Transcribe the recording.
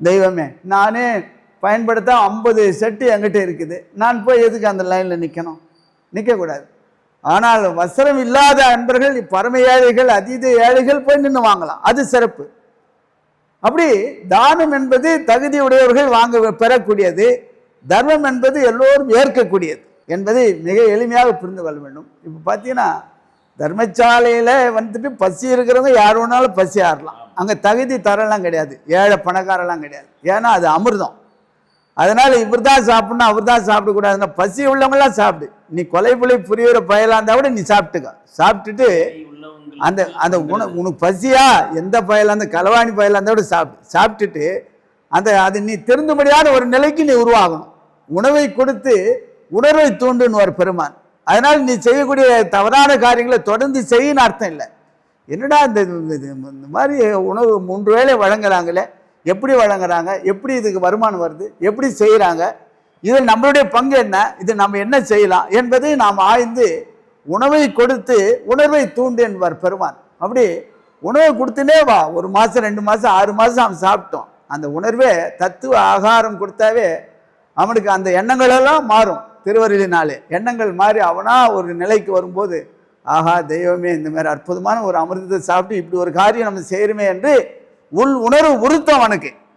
தெய்வமே நானே பயன்படுத்த ஐம்பது செட்டு என்கிட்ட இருக்குது. நான் போய் எதுக்கு அந்த லைனில் நிற்கணும் நிற்கக்கூடாது ஆனால் வஸ்திரம் இல்லாத அன்பர்கள் பரம ஏழைகள் அதீத ஏழைகள் போய் நின்று வாங்கலாம். அது சிறப்பு. அப்படி தானம் என்பது தகுதி உடையவர்கள் வாங்க பெறக்கூடியது. தர்மம் என்பது எல்லோரும் ஏற்கக்கூடியது என்பதை மிக எளிமையாக புரிந்து கொள்ள வேண்டும். இப்போ பார்த்தீங்கன்னா தர்மசாலையில் வந்துட்டு பசி இருக்கிறவங்க யார் வேணாலும் பசி ஆறலாம். அங்கே தகுதி தரலாம் கிடையாது. ஏழை பணக்காரெல்லாம் கிடையாது. ஏன்னா அது அமிர்தம். அதனால இவர் தான் சாப்பிடணும் அவர் தான் சாப்பிடக்கூடாதுன்னா பசி உள்ளவங்களாம் சாப்பிடு. நீ கொலை புலை புரியுற பயலாக இருந்தால் கூட நீ சாப்பிட்டுக்க. சாப்பிட்டுட்டு அந்த அந்த உன உனக்கு பசியா எந்த பயலாக அந்த களவாணி பயலாக இருந்தால் கூட சாப்பிடு. சாப்பிட்டுட்டு அந்த அது நீ திருந்தும்படியான ஒரு நிலைக்கு நீ உருவாகணும். உணவை கொடுத்து உணர்வை தூண்டுன்னு ஒரு பெருமான். அதனால் நீ செய்யக்கூடிய தவறான காரியங்களை தொடர்ந்து செய்யன்னு அர்த்தம் இல்லை. என்னடா இந்த இது- இந்த மாதிரி உணவு மூன்று வேளை வழங்குறாங்களே? எப்படி வழங்குறாங்க? எப்படி இதுக்கு வருமானம் வருது? எப்படி செய்கிறாங்க இதில் நம்மளுடைய பங்கு என்ன? இது நம்ம என்ன செய்யலாம்? என்பதை நாம் ஆய்ந்து உணவை கொடுத்து உணர்வை தூண்டு என்பார் பெருமான். அப்படி உணவை கொடுத்துனே வா. ஒரு மாதம் ரெண்டு மாதம் ஆறு மாதம் அவன் சாப்பிட்டோம். அந்த உணர்வே தத்துவ ஆகாரம் கொடுத்தாவே அவனுக்கு அந்த எண்ணங்களெல்லாம் மாறும் திருவருளினாலே. எண்ணங்கள் மாறி அவனா ஒரு நிலைக்கு வரும்போது ஆஹா தெய்வமே இந்த மாதிரி அற்புதமான ஒரு அமிர்தத்தை சாப்பிட்டு இப்படி ஒரு காரியம் நம்ம செய்கிறோமே என்று உள் உணர்வு உறுத்தம் அவனுக்கு.